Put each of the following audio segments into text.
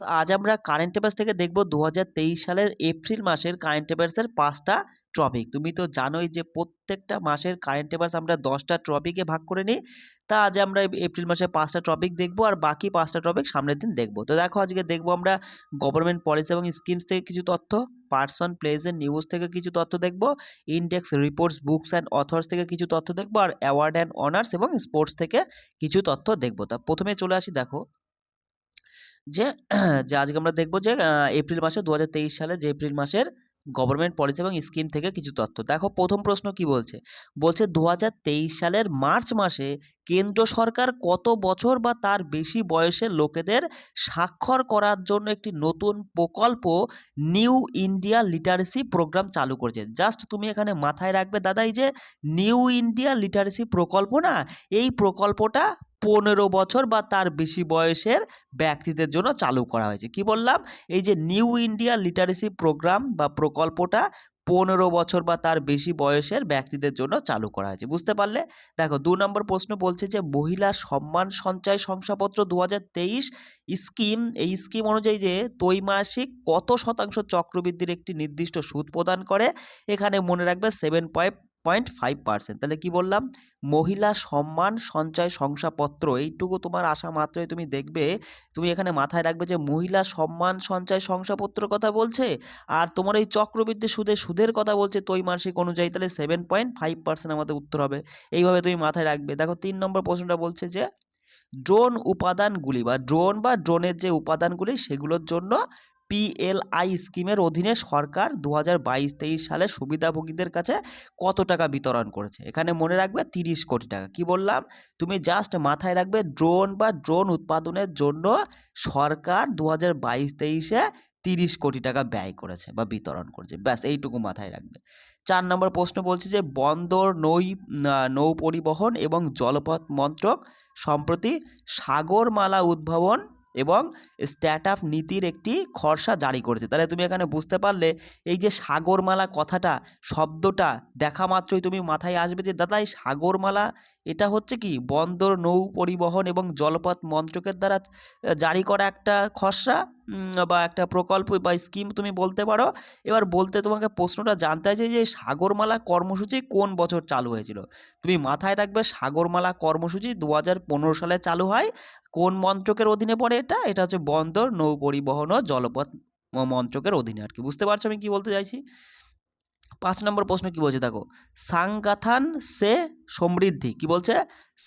তো আজ আমরা কারেন্ট অ্যাফেয়ার্স থেকে দেখব দু হাজার তেইশ সালের এপ্রিল মাসের কারেন্ট অ্যাফেয়ার্সের পাঁচটা টপিক তুমি তো জানোই যে প্রত্যেকটা মাসের কারেন্ট অ্যাফেয়ার্স আমরা দশটা টপিকে ভাগ করে নিই। তা আজ আমরা এপ্রিল মাসে পাঁচটা টপিক দেখব আর বাকি পাঁচটা টপিক সামনের দিন দেখব। তো দেখো আজকে দেখব আমরা গভর্নমেন্ট পলিসি এবং স্কিমস থেকে কিছু তথ্য পার্সন প্লেজের নিউজ থেকে কিছু তথ্য দেখব index reports books and authors থেকে কিছু তথ্য দেখব, আর অ্যাওয়ার্ড অ্যান্ড অনার্স এবং স্পোর্টস থেকে কিছু তথ্য দেখব। তা প্রথমে চলে আসি দেখো। যে যে আজকে আমরা দেখব যে এপ্রিল মাসে দু হাজার তেইশ সালে যে এপ্রিল মাসের গভর্নমেন্ট পলিসি এবং স্কিম থেকে কিছু তথ্য। দেখো, প্রথম প্রশ্ন কি বলছে? বলছে দু হাজার তেইশ সালের মার্চ মাসে কেন্দ্র সরকার কত বছর বা তার বেশি বয়সের লোকেদের স্বাক্ষর করার জন্য একটি নতুন প্রকল্প নিউ ইন্ডিয়া লিটারেসি প্রোগ্রাম চালু করেছে? জাস্ট তুমি এখানে মাথায় রাখবে দাদাই যে নিউ ইন্ডিয়া লিটারেসি প্রকল্প না, এই প্রকল্পটা পনেরো বছর বা তার বেশি বয়সের ব্যক্তিদের জন্য চালু করা হয়েছে। কি বললাম? এই যে নিউ ইন্ডিয়া লিটারেসি প্রোগ্রাম বা প্রকল্পটা পনেরো বছর বা তার বেশি বয়সের ব্যক্তিদের জন্য চালু করা হয়েছে। বুঝতে পারলে? দেখো, দু নম্বর প্রশ্ন বলছে যে মহিলা সম্মান সঞ্চয় শংসাপত্র দু হাজার তেইশ স্কিম, এই স্কিম অনুযায়ী যে ত্রৈমাসিক কত শতাংশ চক্রবৃদ্ধির একটি নির্দিষ্ট সুদ প্রদান করে, এখানে মনে রাখবে seven point point five percent. তাহলে কি বললাম? মহিলা সম্মান, সঞ্চয়, শংসাপত্র, এইটুকু তোমার আসা মাত্রই তুমি দেখবে। তুমি এখানে মাথায় রাখবে যে মহিলা সম্মান, সঞ্চয়, শংসাপত্রের কথা বলছে আর তোমার এই চক্রবৃদ্ধি সুদে সুদের কথা বলছে ত্রৈমাসিক অনুযায়ী। তাহলে সেভেন পয়েন্ট ফাইভ পার্সেন্ট আমাদের উত্তর হবে। এইভাবে তুমি মাথায় রাখবে। দেখো তিন নম্বর প্রশ্নটা বলছে যে ড্রোন উপাদানগুলি বা ড্রোন বা ড্রোনের যে উপাদানগুলি সেগুলোর জন্য পিএলআই স্কিমের অধীনে সরকার দু হাজার বাইশ তেইশ সালে সুবিধাভোগীদের কাছে কত টাকা বিতরণ করেছে? এখানে মনে রাখবে তিরিশ কোটি টাকা। কি বললাম? তুমি জাস্ট মাথায় রাখবে ড্রোন বা ড্রোন উৎপাদনের জন্য সরকার দু হাজার বাইশ তেইশে তিরিশ কোটি টাকা ব্যয় করেছে বা বিতরণ করেছে। ব্যাস, এইটুকু মাথায় রাখবে। চার নম্বর প্রশ্ন বলছে যে বন্দর, নৌ নৌ পরিবহন এবং জলপথ মন্ত্রক সম্প্রতি সাগরমালা উদ্ভাবন এবং স্ট্যাট আপ নীতির একটি খরসা জারি করেছে। তাহলে তুমি এখানে বুঝতে পারলে এই যে সাগরমালা কথাটা, শব্দটা দেখা মাত্রই তুমি মাথায় আসবে যে, দাদা, এই সাগরমালা এটা হচ্ছে কি? বন্দর, নৌ পরিবহন এবং জলপথ মন্ত্রকের দ্বারা জারি করা একটা খসড়া বা একটা প্রকল্প বা স্কিম তুমি বলতে পারো। এবার বলতে তোমাকে প্রশ্নটা জানতে আছে যে সাগরমালা কর্মসূচি কোন বছর চালু হয়েছিল? তুমি মাথায় রাখবে, সাগরমালা কর্মসূচি দু হাজার পনেরো সালে চালু হয় কোন মন্ত্রকের অধীনে পড়ে এটা? এটা হচ্ছে বন্দর, নৌ পরিবহন ও জলপথ মন্ত্রকের অধীনে আর কি বুঝতে পারছ আমি কি বলতে চাইছি? পাঁচ নম্বর প্রশ্ন কি বলছে দেখো? সাংগাথান সে সমৃদ্ধি। কি বলছে?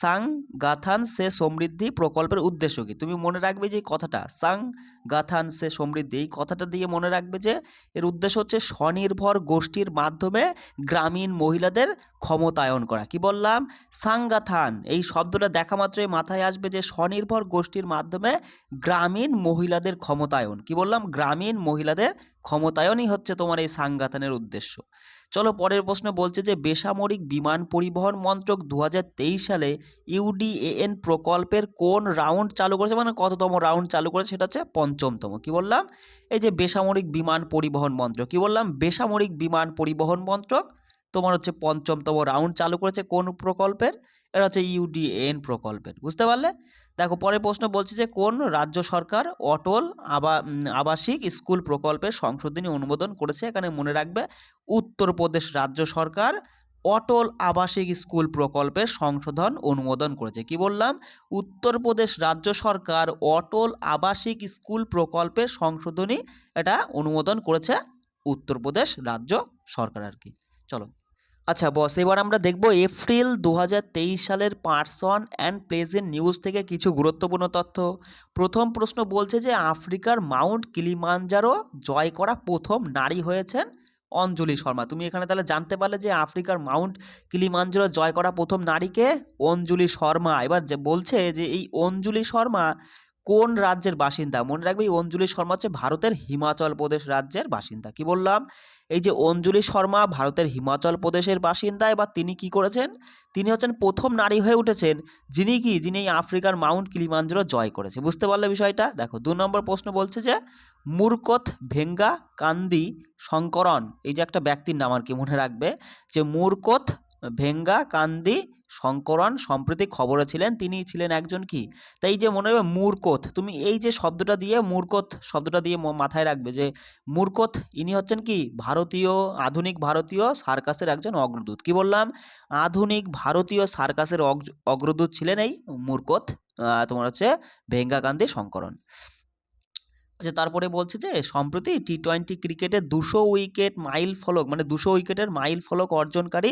সাংগাথান সে সমৃদ্ধি প্রকল্পের উদ্দেশ্য কি? তুমি মনে রাখবে যে কথাটা সাংগাথান সে সমৃদ্ধি, এই কথাটা দিয়ে মনে রাখবে যে এর উদ্দেশ্য হচ্ছে স্বনির্ভর গোষ্ঠীর মাধ্যমে গ্রামীণ মহিলাদের ক্ষমতায়ন করা। কি বললাম? সাংগাথান এই শব্দটা দেখা মাত্রই মাথায় আসবে যে স্বনির্ভর গোষ্ঠীর মাধ্যমে গ্রামীণ মহিলাদের ক্ষমতায়ন। কি বললাম? গ্রামীণ মহিলাদের ক্ষমতায়নই হচ্ছে তোমার এই সাংগাথানের উদ্দেশ্য। চলো পরের প্রশ্ন বলছে যে বেসামরিক বিমান পরিবহন মন্ত্রক দু হাজার তেইশ সালে ইউডিএএন প্রকল্পের কোন রাউন্ড চালু করেছে? মানে কততম রাউন্ড চালু করেছে? সেটা হচ্ছে পঞ্চমতম। কি বললাম? এই যে বেসামরিক বিমান পরিবহন মন্ত্রক। কি বললাম? বেসামরিক বিমান পরিবহন মন্ত্রক তোমার হচ্ছে পঞ্চমতম রাউন্ড চালু করেছে কোন প্রকল্পের? এটা হচ্ছে ইউডিএন প্রকল্পের, বুঝতে পারলে? দেখো পরের প্রশ্ন বলছে যে কোন রাজ্য সরকার অটল আবা আবাসিক স্কুল প্রকল্পের সংশোধনী অনুমোদন করেছে? এখানে মনে রাখবে, উত্তরপ্রদেশ রাজ্য সরকার অটল আবাসিক স্কুল প্রকল্পের সংশোধন অনুমোদন করেছে। কি বললাম? উত্তরপ্রদেশ রাজ্য সরকার অটল আবাসিক স্কুল প্রকল্পের সংশোধনী এটা অনুমোদন করেছে উত্তরপ্রদেশ রাজ্য সরকার আর কি। চলো। আচ্ছা বস, এবার আমরা দেখব এপ্রিল দু হাজার তেইশ সালের পার্সন অ্যান্ড প্লেজেন্ট নিউজ থেকে কিছু গুরুত্বপূর্ণ তথ্য। প্রথম প্রশ্ন বলছে যে, আফ্রিকার মাউন্ট কিলিমাঞ্জারো জয় করা প্রথম নারী হয়েছেন অঞ্জলি শর্মা। তুমি এখানে তাহলে জানতে পারলে যে, আফ্রিকার মাউন্ট কিলিমাঞ্জারো জয় করা প্রথম নারীকে অঞ্জলি শর্মা। এবার যে বলছে যে, এই অঞ্জলি শর্মা কোন রাজ্যের বাসিন্দা? মনে রাখবে এই অঞ্জলি শর্মা হচ্ছে ভারতের হিমাচল প্রদেশ রাজ্যের বাসিন্দা। কি বললাম? এই যে অঞ্জলি শর্মা ভারতের হিমাচল প্রদেশের বাসিন্দা, এবার তিনি কি করেছেন? তিনি হচ্ছেন প্রথম নারী হয়ে উঠেছেন, যিনি কি? যিনি আফ্রিকার মাউন্ট কিলিমাঞ্জারো জয় করেছে। বুঝতে পারলে বিষয়টা? দেখো, দু নম্বর প্রশ্ন বলছে যে, মূর্কথ ভেঙ্গা কান্দি শঙ্করন, এই যে একটা ব্যক্তির নাম আর কি মনে রাখবে, যে মূর্কথ ভেঙ্গা, কান্দি, শঙ্করন সম্প্রতি খবরে ছিলেন। তিনি ছিলেন একজন কি? তাই যে মনে হবে মূর্কথ, তুমি এই যে শব্দটা দিয়ে মূর্কথ শব্দটা দিয়ে মাথায় রাখবে যে মূর্কথ, ইনি হচ্ছেন কি? ভারতীয়, আধুনিক ভারতীয় সার্কাসের একজন অগ্রদূত। কি বললাম? আধুনিক ভারতীয় সার্কাসের অগ্র- অগ্রদূত ছিলেন এই মূর্কথ তোমার হচ্ছে ভেঙ্গাকান্দি শঙ্করন। আচ্ছা তারপরে বলছে যে, সম্প্রতি টি টোয়েন্টি ক্রিকেটে দুশো উইকেট মাইল ফলক মানে দুশো উইকেটের মাইল ফলক অর্জনকারী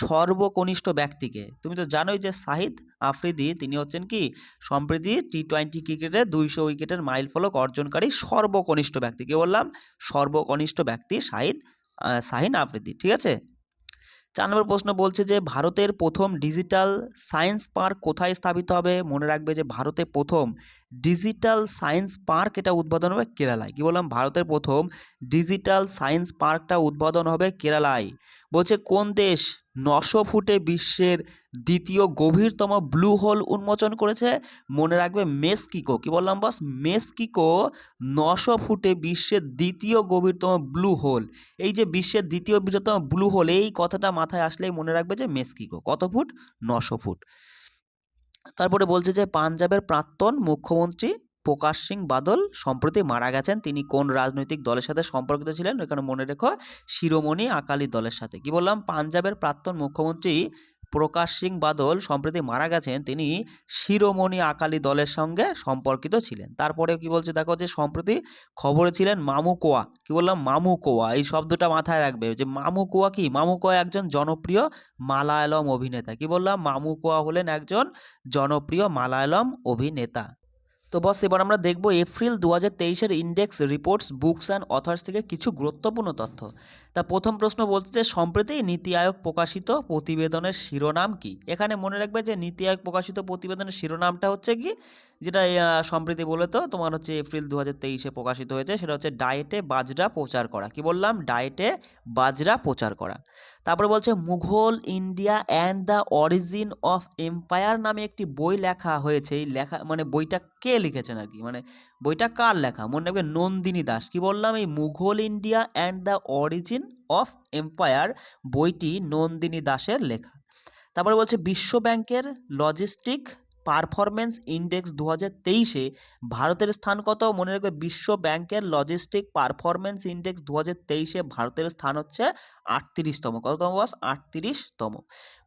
সর্বকনিষ্ঠ ব্যক্তিকে। তুমি তো জানোই যে সাহিদ আফ্রিদি, তিনি হচ্ছেন কি, সম্প্রতি টি টোয়েন্টি ক্রিকেটে দুইশো উইকেটের মাইল ফলক অর্জনকারী সর্বকনিষ্ঠ ব্যক্তি। কে বললাম? সর্বকনিষ্ঠ ব্যক্তি শাহিদ শাহিন আফ্রিদি, ঠিক আছে? চার নম্বর প্রশ্ন বলছে যে, ভারতের প্রথম ডিজিটাল সায়েন্স পার্ক কোথায় স্থাপিত হবে? মনে রাখবে যে, ভারতে প্রথম ডিজিটাল সায়েন্স পার্ক এটা উদ্বোধন হবে কেরালায়। কী বললাম? ভারতের প্রথম ডিজিটাল সায়েন্স পার্কটা উদ্বোধন হবে কেরালায়। বলছে, কোন দেশ নশো ফুটে বিশ্বের দ্বিতীয় গভীরতম ব্লু হোল উন্মোচন করেছে। মনে রাখবে মেসকিকো। কি বললাম, বস? মেসকিকো নশো ফুটে বিশ্বের দ্বিতীয় গভীরতম ব্লু হোল। এই যে বিশ্বের দ্বিতীয় বৃহত্তম ব্লু হোল, এই কথাটা মাথায় আসলেই মনে রাখবে যে মেসকিকো। কত ফুট? নশো ফুট। তারপরে বলছে যে পাঞ্জাবের প্রাক্তন মুখ্যমন্ত্রী প্রকাশ সিং বাদল, সম্প্রতি মারা গেছেন। তিনি কোন রাজনৈতিক দলের সাথে সম্পর্কিত ছিলেন? এখানে মনে রেখো, শিরোমণি আকালি দলের সাথে। কি বললাম? পাঞ্জাবের প্রাক্তন মুখ্যমন্ত্রী প্রকাশ সিং বাদল, সম্প্রতি মারা গেছেন। তিনি শিরোমণি আকালি দলের সঙ্গে সম্পর্কিত ছিলেন। তারপরে কি বলছে? দেখো যে সম্প্রতি খবরে ছিলেন মামু কোয়া। কি বললাম? মামু কোয়া। এই শব্দটা মাথায় রাখবে। যে মামু কোয়া কি? মামু কোয়া একজন জনপ্রিয় মালায়ালম অভিনেতা। কি বললাম? মামু কোয়া হলেন একজন জনপ্রিয় মালায়ালম অভিনেতা। তো বস, এবার আমরা দেখব এপ্রিল দু হাজার তেইশের index reports books and authors থেকে কিছু গুরুত্বপূর্ণ তথ্য। তা প্রথম প্রশ্ন বলছে যে, সম্প্রতি নীতি আয়োগ প্রকাশিত প্রতিবেদনের শিরোনাম কি? এখানে মনে রাখবে যে, নীতি আয়োগ প্রকাশিত প্রতিবেদনের শিরোনামটা হচ্ছে কি? যেটা সম্প্রতি বলে তো, তোমার হচ্ছে এপ্রিল দু হাজার তেইশে প্রকাশিত হয়েছে, সেটা হচ্ছে ডায়েটে বাজরা প্রচার করা। কি বললাম? ডায়েটে বাজরা প্রচার করা। তারপরে বলছে, Mughal India and the origin of empire নামে একটি বই লেখা হয়েছে। এই লেখা মানে বইটা কে লিখেছেন আর কি। মানে বইটা কার লেখা? মনে রাখবে নন্দিনী দাস। কি বললাম? এই Mughal India and the origin of empire বইটি নন্দিনী দাসের লেখা। তারপরে বলছে বিশ্ব ব্যাংকের লজিস্টিক পারফরমেন্স ইন্ডেক্স দু হাজার তেইশে ভারতের স্থান কত? মনে রাখবে বিশ্ব ব্যাংকের লজিস্টিক পারফরমেন্স ইন্ডেক্স দু হাজার তেইশে ভারতের স্থান হচ্ছে আটত্রিশতম। কততম বস? আটত্রিশতম।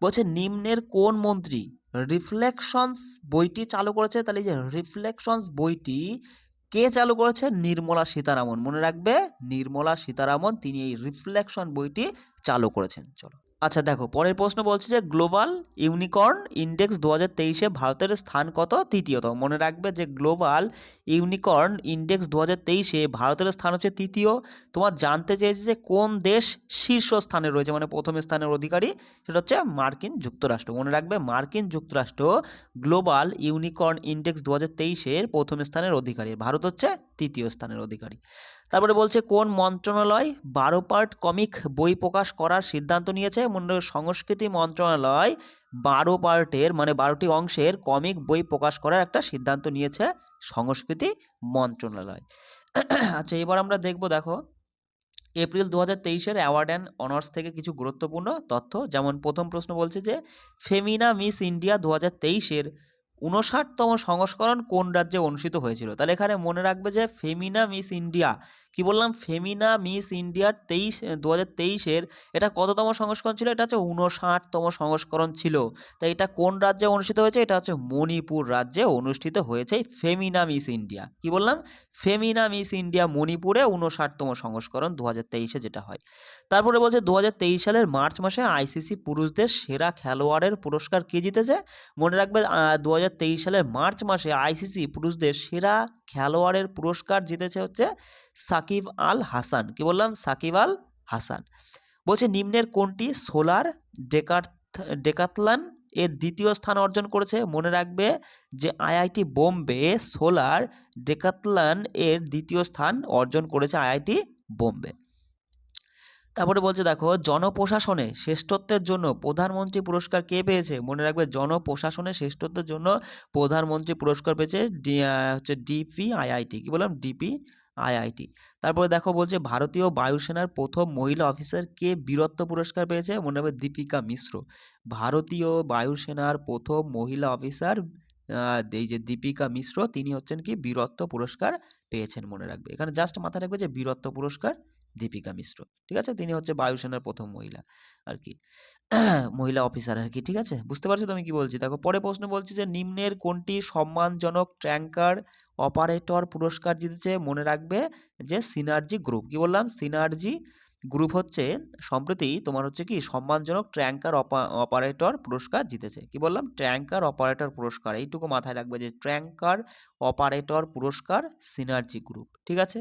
বলছে, নিম্নের কোন মন্ত্রী রিফ্লেকশনস বইটি চালু করেছে? তাহলে যে রিফ্লেকশনস বইটি কে চালু করেছে? নির্মলা সীতারামন। মনে রাখবে, নির্মলা সীতারামন, তিনি এই রিফ্লেকশন বইটি চালু করেছেন। চলো। আচ্ছা দেখো, পরের প্রশ্ন বলছে যে গ্লোবাল ইউনিকর্ন ইন্ডেক্স দু হাজার তেইশে ভারতের স্থান কত? তৃতীয়ত মনে রাখবে যে গ্লোবাল ইউনিকর্ন ইন্ডেক্স দু হাজার তেইশে ভারতের স্থান হচ্ছে তৃতীয়। তোমার জানতে চেয়েছে যে কোন দেশ শীর্ষ স্থানে রয়েছে মানে প্রথম স্থানের অধিকারী? সেটা হচ্ছে মার্কিন যুক্তরাষ্ট্র। মনে রাখবে মার্কিন যুক্তরাষ্ট্র গ্লোবাল ইউনিকর্ন ইন্ডেক্স দু হাজার তেইশের প্রথম স্থানের অধিকারী। ভারত হচ্ছে তৃতীয় স্থানের অধিকারী। তারপরে বলছে, কোন মন্ত্রণালয় বারো পার্ট কমিক বই প্রকাশ করার সিদ্ধান্ত নিয়েছে? মনে সংস্কৃতি মন্ত্রণালয় বারো পার্টের মানে বারোটি অংশের কমিক বই প্রকাশ করার একটা সিদ্ধান্ত নিয়েছে সংস্কৃতি মন্ত্রণালয়। আচ্ছা এবার আমরা দেখব, দেখো, এপ্রিল দু হাজার তেইশের অ্যাওয়ার্ড অ্যান্ড অনার্স থেকে কিছু গুরুত্বপূর্ণ তথ্য। যেমন প্রথম প্রশ্ন বলছে যে, ফেমিনা মিস ইন্ডিয়া দু হাজার তেইশের উনষাটতম সংস্করণ কোন রাজ্যে অনুষ্ঠিত হয়েছিল? তাহলে এখানে মনে রাখবে যে ফেমিনা মিস ইন্ডিয়া কি বললাম? ফেমিনা মিস ইন্ডিয়ার তেইশ দু হাজার তেইশের এটা কততম সংস্করণ ছিল? এটা হচ্ছে উনষাটতম সংস্করণ ছিল। তাই এটা কোন রাজ্যে অনুষ্ঠিত হয়েছে? এটা হচ্ছে মণিপুর রাজ্যে অনুষ্ঠিত হয়েছে ফেমিনা মিস ইন্ডিয়া কি বললাম? ফেমিনা মিস ইন্ডিয়া মণিপুরে উনষাটতম সংস্করণ দু হাজার তেইশে যেটা হয়। তারপরে বলছে দু হাজার তেইশ সালের মার্চ মাসে আইসিসি পুরুষদের সেরা খেলোয়াড়ের পুরস্কার কে জিতেছে? মনে রাখবে দু হাজার তেইশ সালের মার্চ মাসে আইসিসি পুরুষদের সেরা খেলোয়াড়ের পুরস্কার জিতেছে হচ্ছে সাকিব আল হাসান। কি বললাম? সাকিব আল হাসান। বলছে, নিম্নের কোনটি সোলার ডেকার ডেকাতলান এর দ্বিতীয় স্থান অর্জন করেছে? মনে রাখবে যে আইআইটি বোম্বে সোলার ডেকাতলান এর দ্বিতীয় স্থান অর্জন করেছে আইআইটি বোম্বে। তারপরে বলছে, দেখো, জনপ্রশাসনে শ্রেষ্ঠত্বের জন্য প্রধানমন্ত্রী পুরস্কার কে পেয়েছে? মনে রাখবে, জনপ্রশাসনে শ্রেষ্ঠত্বের জন্য প্রধানমন্ত্রী পুরস্কার পেয়েছে হচ্ছে ডিপি আইআইটি। কী বললাম? DP IIT. তারপরে দেখো বলছে, ভারতীয় বায়ুসেনার প্রথম মহিলা অফিসার কে বীরত্ব পুরস্কার পেয়েছে? মনে রাখবে, দীপিকা মিশ্র। ভারতীয় বায়ুসেনার প্রথম মহিলা অফিসার এই যে দীপিকা মিশ্র, তিনি হচ্ছেন কি, বীরত্ব পুরস্কার পেয়েছেন মনে রাখবে। এখানে জাস্ট মাথায় রাখবে যে বীরত্ব পুরস্কার দীপিকা মিশ্র। ঠিক আছে? তিনি হচ্ছে বায়ুসেনার প্রথম মহিলা আর কি মহিলা অফিসার আর কি ঠিক আছে? বুঝতে পারছ তুমি কি বলছি? দেখো, পরে প্রশ্ন বলছি যে নিম্নের কোনটি সম্মানজনক ট্র্যাঙ্কার অপারেটর পুরস্কার জিতেছে? মনে রাখবে যে সিনার্জি গ্রুপ কি বললাম? সিনার্জি গ্রুপ হচ্ছে সম্প্রতি তোমার হচ্ছে কি সম্মানজনক ট্র্যাঙ্কার অপারেটর পুরস্কার জিতেছে। কি বললাম? ট্র্যাঙ্কার অপারেটর পুরস্কার। এইটুকু মাথায় রাখবে যে ট্র্যাঙ্কার অপারেটর পুরস্কার সিনার্জি গ্রুপ ঠিক আছে?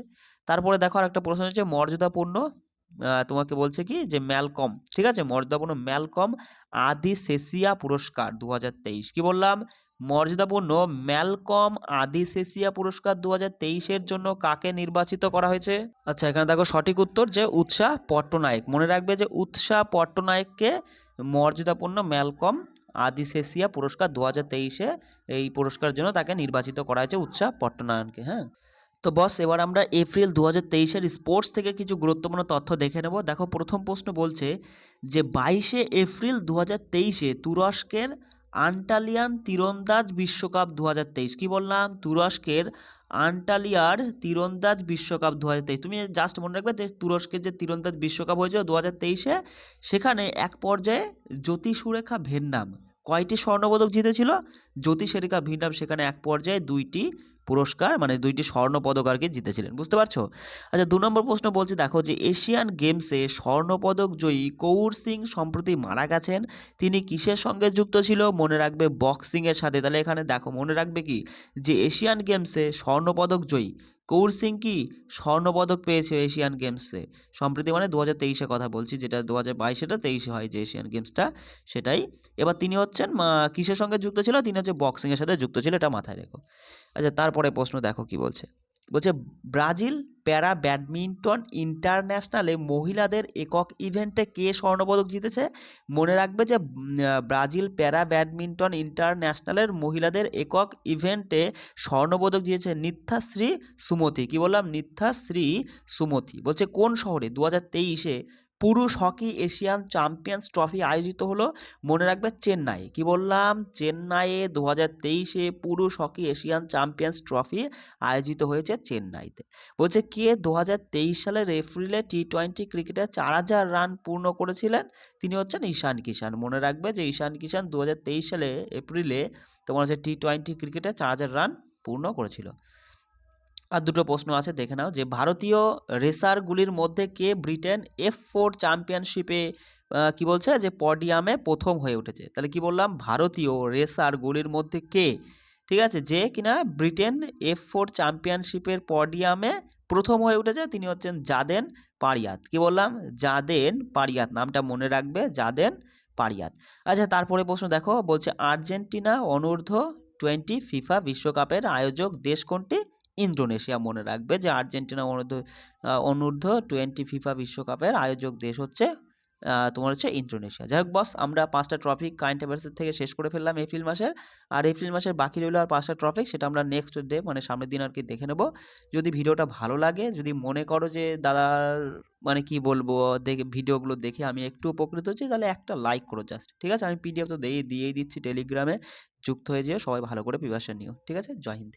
তারপরে দেখো আর একটা প্রশ্ন হচ্ছে মর্যাদাপূর্ণ তোমাকে বলছে কি যে ম্যালকম, ঠিক আছে? মর্যাদাপূর্ণ ম্যালকম আদি সেসিয়া পুরস্কার দু হাজার তেইশ। কি বললাম? মর্যাদাপূর্ণ ম্যালকম আদি সেসিয়া পুরস্কার দু হাজার জন্য কাকে নির্বাচিত করা হয়েছে? আচ্ছা এখানে দেখো সঠিক উত্তর যে উৎসাহ পট্টনায়ক। মনে রাখবে যে উৎসাহ পট্টনায়ককে মর্যাদাপূর্ণ ম্যালকম আদি সেসিয়া পুরস্কার দু হাজার এই পুরস্কারের জন্য তাকে নির্বাচিত করা হয়েছে উৎসাহ পট্টনারায়ণকে হ্যাঁ? তো বস এবার আমরা এপ্রিল দু হাজার তেইশের স্পোর্টস থেকে কিছু গুরুত্বপূর্ণ তথ্য দেখে নেব। দেখো, প্রথম প্রশ্ন বলছে যে, বাইশে এপ্রিল দু হাজার তেইশে তুরস্কের আন্টালিয়ান তীরন্দাজ বিশ্বকাপ দু হাজার তেইশ। কী বললাম? তুরস্কের আন্টালিয়ার তীরন্দাজ বিশ্বকাপ দু হাজার তেইশ। তুমি জাস্ট মনে রাখবে যে, তুরস্কের যে তীরন্দাজ বিশ্বকাপ হয়েছিল দু হাজার তেইশে, সেখানে এক পর্যায়ে জ্যোতি সুরেখা ভেন্নাম। কয়টি স্বর্ণপদক জিতেছিল? জ্যোতি সুরেখা ভিন্নাম, সেখানে এক পর্যায়ে দুইটি পুরস্কার মানে দুইটি স্বর্ণ পদক আর কি জিতেছিলেন, বুঝতে পারছ? আচ্ছা দু নম্বর প্রশ্ন বলছি, দেখো যে এশিয়ান গেমসে স্বর্ণপদক জয়ী কৌর সিং সম্প্রতি মারা গেছেন। তিনি কিসের সঙ্গে যুক্ত ছিল? মনে রাখবে বক্সিংয়ের সাথে। তাহলে এখানে দেখো, মনে রাখবে কি? যে এশিয়ান গেমসে স্বর্ণপদক জয়ী কৌর সিং কি স্বর্ণপদক পেয়েছে এশিয়ান গেমসে? সম্প্রতি মানে দু হাজার তেইশে কথা বলছি, যেটা দু হাজার বাইশেটা তেইশে হয় যে এশিয়ান গেমসটা, সেটাই। এবার তিনি হচ্ছেন কিসের সঙ্গে যুক্ত ছিল? তিনি হচ্ছে বক্সিংয়ের সাথে যুক্ত ছিল, এটা মাথায় রেখো। আচ্ছা তারপরে প্রশ্ন দেখো কি বলছে। বলছে, ব্রাজিল প্যারা ব্যাডমিন্টন ইন্টারন্যাশনালে মহিলাদের একক ইভেন্টে কে স্বর্ণপদক জিতেছে? মনে রাখবে যে ব্রাজিল প্যারা ব্যাডমিন্টন ইন্টারন্যাশনালের মহিলাদের একক ইভেন্টে স্বর্ণপদক জিতেছে নিত্যাশ্রী সুমতি। কি বললাম? নিত্যাশ্রী সুমতি। বলছে, কোন শহরে? দু হাজার তেইশে পুরুষ হকি এশিয়ান চ্যাম্পিয়ন্স ট্রফি আয়োজিত হলো, মনে রাখবে চেন্নাই। কি বললাম? চেন্নাইয়ে দু হাজার তেইশে পুরুষ হকি এশিয়ান চ্যাম্পিয়ন্স ট্রফি আয়োজিত হয়েছে চেন্নাইতে। বলছে কে দু হাজার তেইশ সালের এপ্রিলে টি টোয়েন্টি ক্রিকেটে চার হাজার রান পূর্ণ করেছিলেন? তিনি হচ্ছেন ঈশান কিষান মনে রাখবে যে ঈশান কিষান দু হাজার তেইশ সালে এপ্রিলে তোমার হচ্ছে টি টোয়েন্টি ক্রিকেটে চার হাজার রান পূর্ণ করেছিল। আর দুটো প্রশ্ন আছে, দেখে নাও। যে ভারতীয় রেসারগুলির মধ্যে কে ব্রিটেন এফ ফোর চ্যাম্পিয়নশিপে কি বলছে? যে পডিয়ামে প্রথম হয়ে উঠেছে। তাহলে কি বললাম? ভারতীয় রেসারগুলির মধ্যে কে? ঠিক আছে, যে কিনা ব্রিটেন এফ ফোর চ্যাম্পিয়নশিপের পডিয়ামে প্রথম হয়ে উঠেছে, তিনি হচ্ছেন জাদেন পারিয়াত। কি বললাম? জাদেন পারিয়াত, নামটা মনে রাখবে, জাদেন পারিয়াত। আচ্ছা তারপরে প্রশ্ন দেখো, বলছে আর্জেন্টিনা অনূর্ধ্ব টোয়েন্টি ফিফা বিশ্বকাপের আয়োজক দেশ কোনটি? ইন্দোনেশিয়া মনে রাখবে যে আর্জেন্টিনা অনূর্ধ্ব আহ, অনূর্ধ্ব টোয়েন্টি ফিফা বিশ্বকাপের আয়োজক দেশ হচ্ছে তোমার হচ্ছে ইন্দোনেশিয়া। যাই হোক বস আমরা পাঁচটা ট্রফিক কারেন্ট অ্যাফেয়ার্সের থেকে শেষ করে ফেললাম এপ্রিল মাসের। আর এপ্রিল মাসের বাকি রইল আর পাঁচটা ট্রফিক সেটা আমরা নেক্সট ডে মানে সামনের দিন আর কি দেখে নেব। যদি ভিডিওটা ভালো লাগে যদি মনে করো যে দাদার মানে কি বলব দেখে ভিডিওগুলো দেখে আমি একটু উপকৃত হচ্ছি তাহলে একটা লাইক করো জাস্ট ঠিক আছে? আমি পিডিএফ তো দিয়ে দিয়েই দিচ্ছি টেলিগ্রামে যুক্ত হয়ে যেও সবাই ভালো করে প্রিপারেশন নিও ঠিক আছে? জয় হিন্দ।